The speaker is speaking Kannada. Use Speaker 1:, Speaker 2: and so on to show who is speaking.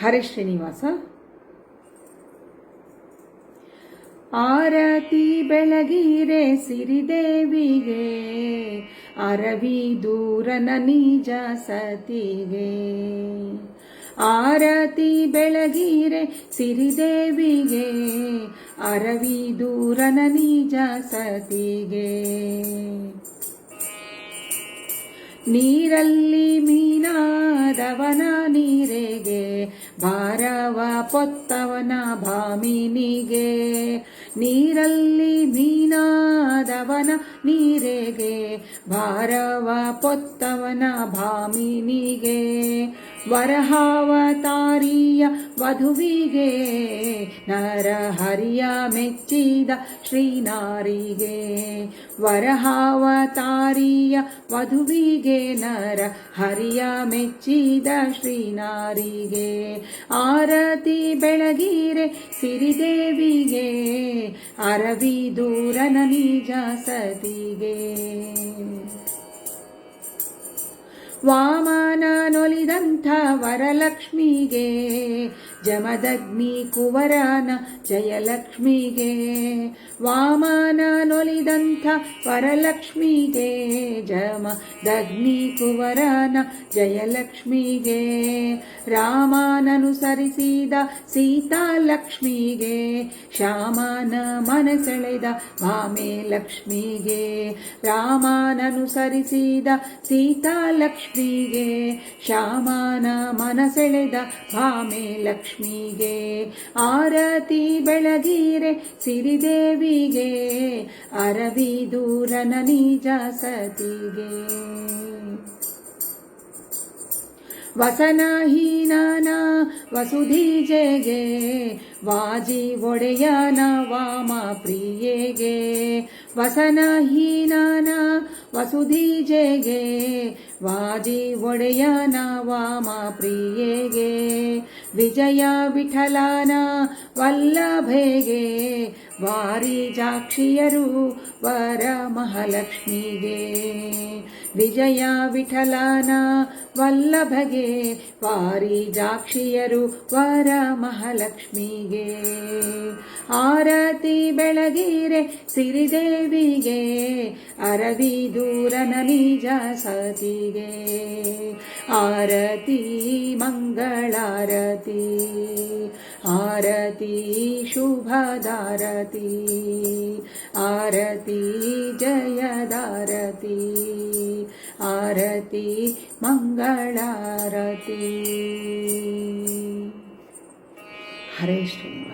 Speaker 1: ಹರೇ ಶ್ರೀನಿವಾಸ. ಆರತಿ ಬೆಳಗಿರೆ ಸಿರಿದೇವಿಗೆ, ಅರವಿ ದೂರನ ನಿಜ ಸತಿಗೆ. ಆರತಿ ಬೆಳಗಿರೆ ಸಿರಿದೇವಿಗೆ, ಅರವಿ ದೂರನ ನಿಜ ಸತಿಗೆ. ನೀರಲ್ಲಿ ಮೀನಾದವನ ನೀರೆಗೆ ಭಾರವ ಪೊತ್ತವನ ಭಾಮಿನಿಗೆ ನೀರಲ್ಲಿ ಮೀನಾದವನ ನೀರೆಗೆ ಭಾರವ ಪೊತ್ತವನ ಭಾಮಿನಿಗೆ ವರಹಾವತಾರಿಯ ವಧುವಿಗೆ ನರಹರಿಯ ಮೆಚ್ಚಿದ ಶ್ರೀನಾರಿಗೆ, ವರಹಾವತಾರಿಯ ವಧುವಿಗೆ ನರ ಹರಿಯ ಮೆಚ್ಚಿದ ಶ್ರೀನಾರಿಗೆ, ಆರತಿ ಬೆಳಗಿರೆ ಸಿರಿದೇವಿಗೆ, ಅರವಿ ದೂರನ ನಿಜ ಸತಿಗೆ. ವಾಮನನೊಲಿದಂಥ ವರಲಕ್ಷ್ಮಿಗೆ, ಜಮದಗ್ನಿ ಕುವರನ ಜಯಲಕ್ಷ್ಮಿಗೆ, ವಾಮನನೊಲಿದಂಥ ವರಲಕ್ಷ್ಮಿಗೆ, ಜಮದಗ್ನಿ ಕುವರನ ಜಯಲಕ್ಷ್ಮಿಗೆ, ರಾಮನನುಸರಿಸಿದ ಸೀತಾಲಕ್ಷ್ಮಿಗೆ, ಶ್ಯಾಮನ ಮನಸೆಳೆದ ಭಾಮೆ ಲಕ್ಷ್ಮಿಗೆ ರಾಮನನುಸರಿಸಿದ ಸೀತಾಲಕ್ಷ್ಮಿಗೆ ಶ್ಯಾಮನ ಮನಸೆಳೆದ ಭಾಮೆ ಲಕ್ಷ್ಮಿಗೆ, ಆರತಿ ಬೆಳಗೀರೆ ಸಿರಿದೇವಿಗೆ ಅರವಿ ದೂರನ ನಿಜ ಸತಿಗೆ. ವಸನಹೀನನ ವಸುಧೀಜೆಗೆ, ವಾಜಿ ಒಡೆಯನ ವಾಮ ಪ್ರಿಯೆಗೆ, ವಸನಹೀನನ ವಸುಧೀಜೆಗೆ ವಾಜಿ ಒಡೆಯನ ವಾಮ ಪ್ರಿಯೆಗೆ ವಿಜಯ ವಿಠಲನ ವಲ್ಲಭೆಗೆ ವಾರಿ ಜಾಕ್ಷಿಯರು ವರ ಮಹಾಲಕ್ಷ್ಮಿಗೆ ವಿಜಯ ವಿಠಲನ ವಲ್ಲಭಗೆ ವಾರಿ ಜಾಕ್ಷಿಯರು ವರ ಮಹಾಲಕ್ಷ್ಮಿಗೆ ಆರತಿ ಬೆಳಗಿರೆ ಸಿರಿದೇವಿಗೆ, ಅರವಿ ದೂರನ ನಿಜ ಸತಿಗೆ. ಆರತಿ ಮಂಗಳಾರತಿ. ಆರತಿ ಶುಭದಾರತಿ ಆರತಿ ಜಯದಾರತಿ ಆರತಿ ಮಂಗಳಾರತಿ ಹರೇ ಶ್ರೀನಿವಾಸ